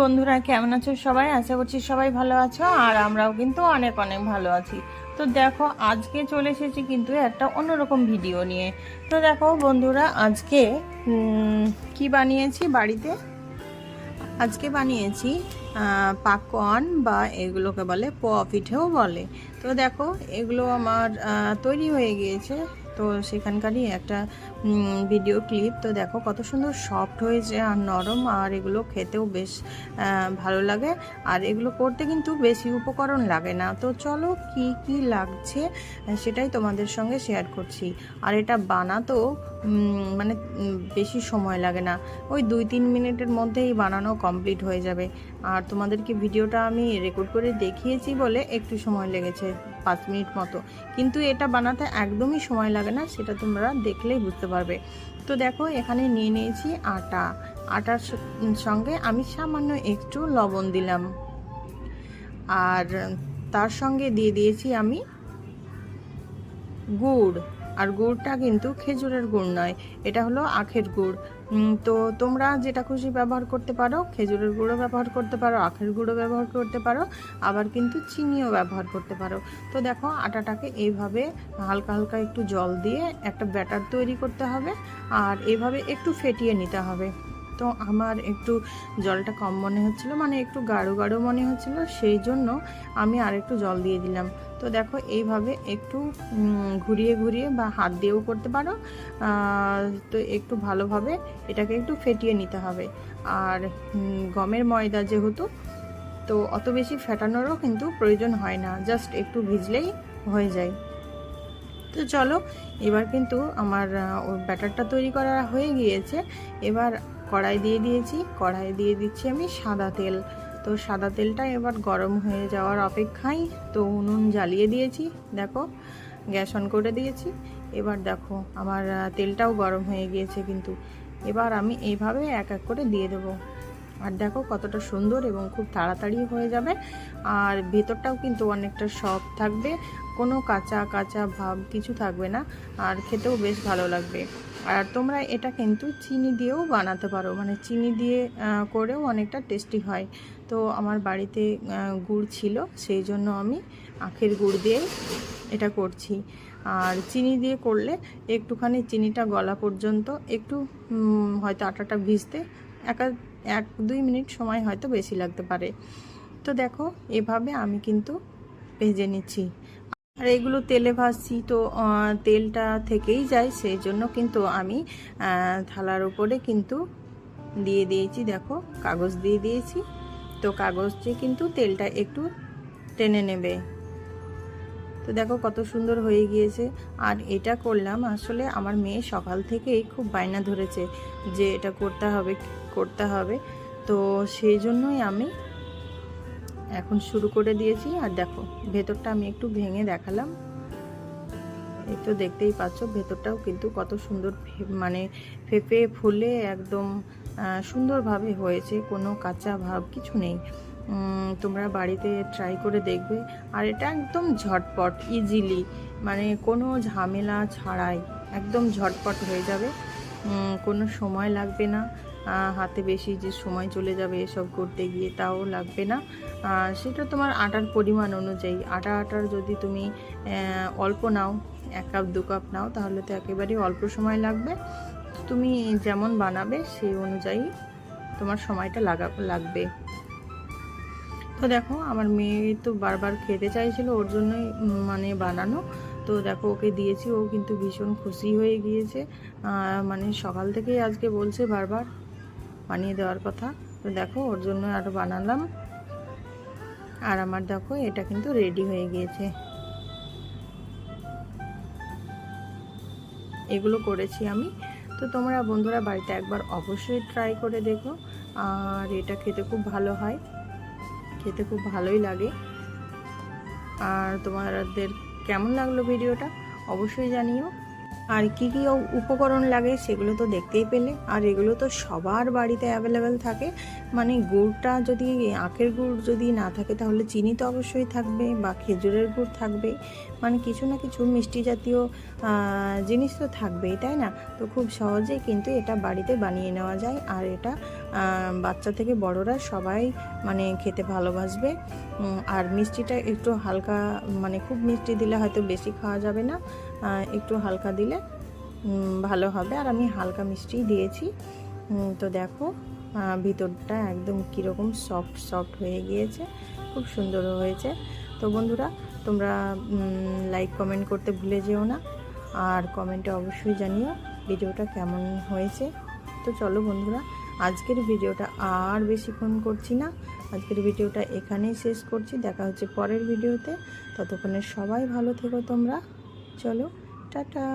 বন্ধুরা, কেমন আছো সবাই? আশা করছি সবাই ভালো আছো, আর আমরাও কিন্তু অনেক অনেক ভালো আছি। তো দেখো, আজকে চলে এসেছি কিন্তু একটা অন্যরকম ভিডিও নিয়ে। তো দেখো বন্ধুরা, আজকে কি বানিয়েছি বাড়িতে? আজকে বানিয়েছি পাকন বা এগুলোকে বলে পোয়া পিঠেও বলে। তো দেখো, এগুলো আমার তৈরি হয়ে গিয়েছে। তো সেখানকারই একটা ভিডিও ক্লিপ তো দেখো, কত সুন্দর সফট হয়েছে আর নরম, আর এগুলো খেতেও বেশ ভালো লাগে। আর এগুলো করতে কিন্তু বেশি উপকরণ লাগে না। তো চলো, কি কি লাগছে সেটাই তোমাদের সঙ্গে শেয়ার করছি। আর এটা বানাতেও মানে বেশি সময় লাগে না। ওই দুই, তিন মিনিটের মধ্যেই বানানো কমপ্লিট হয়ে যাবে। আর তোমাদেরকে ভিডিওটা আমি রেকর্ড করে দেখিয়েছি বলে একটু সময় লেগেছে, পাঁচ মিনিট মতো। কিন্তু এটা বানাতে একদমই সময় লাগে না, সেটা তোমরা দেখলেই বুঝতে পারবে। তো দেখো, এখানে নিয়ে নিয়েছি আটা। আটার সঙ্গে আমি সামান্য একটু লবণ দিলাম। আর তার সঙ্গে দিয়ে দিয়েছি আমি গুড়। আর গুড়টা কিন্তু খেজুরের গুড় নয়, এটা হলো আখের গুড়। তো তোমরা যেটা খুশি ব্যবহার করতে পারো, খেজুরের গুঁড়ো ব্যবহার করতে পারো, আখের গুঁড়ো ব্যবহার করতে পারো, আবার কিন্তু চিনিও ব্যবহার করতে পারো। তো দেখো, আটাটাকে এইভাবে হালকা হালকা একটু জল দিয়ে একটা ব্যাটার তৈরি করতে হবে, আর এইভাবে একটু ফেটিয়ে নিতে হবে। তো আমার একটু জলটা কম মনে হচ্ছিল মানে একটু গাঢ় গাঢ় মনে হচ্ছিল, সেই জন্য আমি আর একটু জল দিয়ে দিলাম। তো দেখো এইভাবে একটু ঘুরিয়ে ঘুরিয়ে বা হাত দিয়েও করতে পারো। তো একটু ভালোভাবে এটাকে একটু ফেটিয়ে নিতে হবে। আর গমের ময়দা যেহেতু, তো অত বেশি ফেটানোরও কিন্তু প্রয়োজন হয় না, জাস্ট একটু ভিজলেই হয়ে যায়। তো চলো, এবার কিন্তু আমার ব্যাটারটা তৈরি করা হয়ে গিয়েছে। এবার কড়াই দিয়ে দিয়েছি। কড়াই দিয়ে দিচ্ছি আমি সাদা তেল। তো সাদা তেলটা এবার গরম হয়ে যাওয়ার অপেক্ষায় তো উনুন জ্বালিয়ে দিয়েছি। দেখো, গ্যাস অন করে দিয়েছি। এবার দেখো, আমার তেলটাও গরম হয়ে গিয়েছে কিন্তু। এবার আমি এইভাবে এক এক করে দিয়ে দেবো। আর দেখো কতটা সুন্দর এবং খুব তাড়াতাড়ি হয়ে যাবে। আর ভেতরটাও কিন্তু অনেকটা সফট থাকবে, কোনো কাঁচা কাঁচা ভাব কিছু থাকবে না, আর খেতেও বেশ ভালো লাগবে। আর তোমরা এটা কিন্তু চিনি দিয়েও বানাতে পারো মানে চিনি দিয়ে করেও অনেকটা টেস্টি হয়। তো আমার বাড়িতে গুড় ছিল, সেই জন্য আমি আখের গুড় দিয়ে এটা করছি। আর চিনি দিয়ে করলে একটুখানি চিনিটা গলা পর্যন্ত একটু হয়তো আটাটা ভিজতে, একা এক দুই মিনিট সময় হয়তো বেশি লাগতে পারে। তো দেখো, এভাবে আমি কিন্তু ভেজে নিচ্ছি। আর এগুলো তেলে ভাজছি, তো তেলটা থেকেই যায় সেই জন্য কিন্তু আমি থালার উপরে কিন্তু দিয়ে দিয়েছি, দেখো, কাগজ দিয়ে দিয়েছি। তো কাগজ দিয়ে কিন্তু তেলটা একটু টেনে নেবে। তো দেখো, কত সুন্দর হয়ে গিয়েছে। আর এটা করলাম, আসলে আমার মেয়ে সকাল থেকেই খুব বায়না ধরেছে যে এটা করতে হবে করতে হবে। তো সেই জন্যই আমি এখন শুরু করে দিয়েছি। আর দেখো, ভেতরটা আমি একটু ভেঙে দেখালাম। এই তো দেখতেই পাচ্ছ, ভেতরটাও কিন্তু কত সুন্দর মানে ফেপে ফুলে একদম সুন্দরভাবে হয়েছে। কোনো কাঁচা ভাব কিছু নেই। তোমরা বাড়িতে ট্রাই করে দেখবে। আর এটা একদম ঝটপট ইজিলি মানে কোনো ঝামেলা ছাড়াই একদম ঝটপট হয়ে যাবে। কোনো সময় লাগবে না। হাতে বেশি যে সময় চলে যাবে এসব করতে গিয়ে তাও লাগবে না। সেটা তোমার আটার পরিমাণ অনুযায়ী। আটা আটার যদি তুমি অল্প নাও, এক কাপ, দু কাপ নাও, তাহলে তো একেবারেই অল্প সময় লাগবে। তুমি যেমন বানাবে সেই অনুযায়ী তোমার সময়টা লাগা, লাগবে। তো দেখো, আমার মেয়ে তো বারবার খেতে চাইছিল, ওর জন্যই মানে বানানো। তো দেখো, ওকে দিয়েছি, ও কিন্তু ভীষণ খুশি হয়ে গিয়েছে। মানে সকাল থেকেই আজকে বলছে বারবার বানিয়ে দেওয়ার কথা। তো দেখো, ওর জন্য আরও বানালাম। আর আমার দেখো, এটা কিন্তু রেডি হয়ে গিয়েছে। এগুলো করেছি আমি। তো তোমরা বন্ধুরা বাড়িতে একবার অবশ্যই ট্রাই করে দেখো। আর এটা খেতে খুব ভালো হয়। খেতে খুব ভালোই লাগে। আর তোমাদের কেমন লাগল ভিডিওটা, অবশ্যই জানিও। আর কি কি উপকরণ লাগে সেগুলো তো দেখতেই পেলে। আর এগুলো তো সবার বাড়িতে অ্যাভেলেবেল থাকে। মানে গুড়টা যদি, আখের গুড় যদি না থাকে তাহলে চিনি তো অবশ্যই থাকবে বা খেজুরের গুড় থাকবে। মানে কিছু না কিছু মিষ্টি জাতীয় জিনিস তো থাকবেই, তাই না? তো খুব সহজেই কিন্তু এটা বাড়িতে বানিয়ে নেওয়া যায়। আর এটা বাচ্চা থেকে বড়রা সবাই মানে খেতে ভালোবাসবে। আর মিষ্টিটা একটু হালকা মানে খুব মিষ্টি দিলে হয়তো বেশি খাওয়া যাবে না। একটু হালকা দিলে ভালো হবে। আর আমি হালকা মিষ্টি দিয়েছি। তো দেখো ভিতরটা একদম কীরকম সফট সফট হয়ে গিয়েছে। খুব সুন্দর হয়েছে। তো বন্ধুরা, তোমরা লাইক কমেন্ট করতে ভুলে যেও না। আর কমেন্টে অবশ্যই জানিও ভিডিওটা কেমন হয়েছে। তো চলো বন্ধুরা, আজকের ভিডিওটা আর বেশিক্ষণ করছি না। আজকের ভিডিওটা এখানেই শেষ করছি। দেখা হচ্ছে পরের ভিডিওতে। ততক্ষণে সবাই ভালো থেকো তোমরা। চলো টাটা।